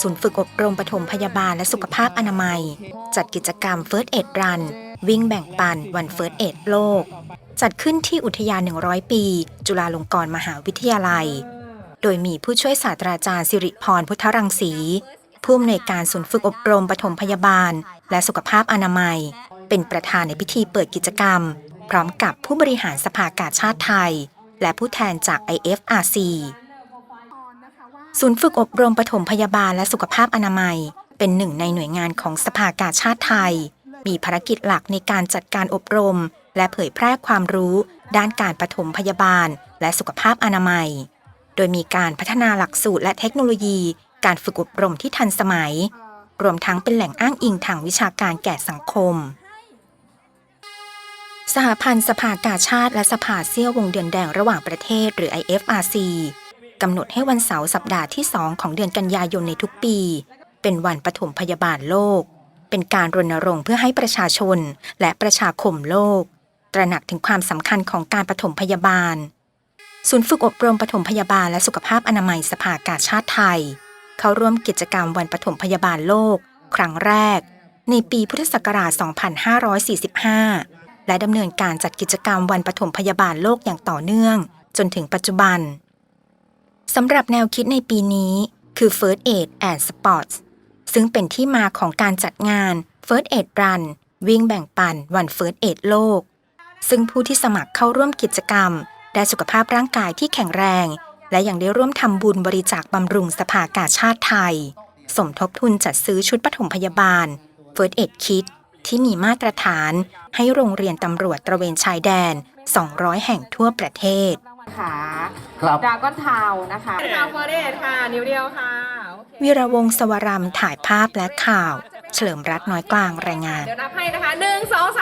ศูนย์ฝึกอบรมปฐมพยาบาลและสุขภาพอนามัย จัดกิจกรรม First Aid Run วิ่งแบ่งปันวัน First Aid โลก จัดขึ้นที่อุทยาน 100 ปี จุฬาลงกรณ์มหาวิทยาลัย โดยมีผู้ช่วยศาสตราจารย์สิริพรพุทธรังสี ผู้อำนวยการศูนย์ฝึกอบรมปฐมพยาบาล และสุขภาพอนามัย เป็นประธานในพิธีเปิดกิจกรรม พร้อมกับผู้บริหารสภากาชาติไทย และผู้แทนจาก IFRC ศูนย์ฝึกอบรมปฐมพยาบาลและสุขภาพอนามัย เป็นหนึ่งในหน่วยงานของสภากาชาติไทย มีภารกิจหลักในการจัดการอบรม และเผยแพร่ความรู้ ด้านการปฐมพยาบาล และสุขภาพอนามัย โดยมีการพัฒนาหลักสูตรและเทคโนโลยี การฝึกอบรมที่ทันสมัย รวมทั้งเป็นแหล่งอ้างอิงทางวิชาการแก่สังคม สหพันธ์สภากาชาติและสภาเซี่ยววงเดือนแดงระหว่างประเทศหรือ IFRC กำหนดให้วันเสาร์สัปดาห์ที่ 2 ของเดือนกันยายนในทุกปี เป็นวันปฐมพยาบาลโลก เป็นการรณรงค์เพื่อให้ประชาชนและประชาคมโลก ตระหนักถึงความสำคัญของการปฐมพยาบาล ศูนย์ฝึกอบรมปฐมพยาบาลและสุขภาพอนามัยสภากาชาติไทย เข้าร่วมกิจกรรมวันปฐมพยาบาลโลก ครั้งแรก ในปีพุทธศักราช 2545 และดำเนินการจัดกิจกรรมวันปฐมพยาบาลโลกอย่างต่อเนื่อง จนถึงปัจจุบัน สำหรับแนวคิดในปีนี้คือ First Aid and Sports ซึ่งเป็นที่มาของการจัดงาน First Aid Run วิ่งแบ่งปันวัน First Aid โลก ซึ่งผู้ที่สมัครเข้าร่วมกิจกรรม ได้สุขภาพร่างกายที่แข็งแรง และยังได้ร่วมทำบุญบริจาคบำรุงสภากาชาติไทย สมทบทุนจัดซื้อชุดปฐมพยาบาล First Aid Kit ที่มีมาตรฐานให้โรงเรียนตำรวจตระเวนชายแดน 200 แห่งทั่วประเทศ ขาครับ ดราก้อนทาวนะคะทาวเฟอร์เรสค่ะ นิ้วเดียวค่ะ โอเควีระวงศ์สวรำถ่ายภาพและข่าว เฉลิมรัตน์น้อยกลางรายงาน เดี๋ยวนับให้นะคะหนึ่งสองสาม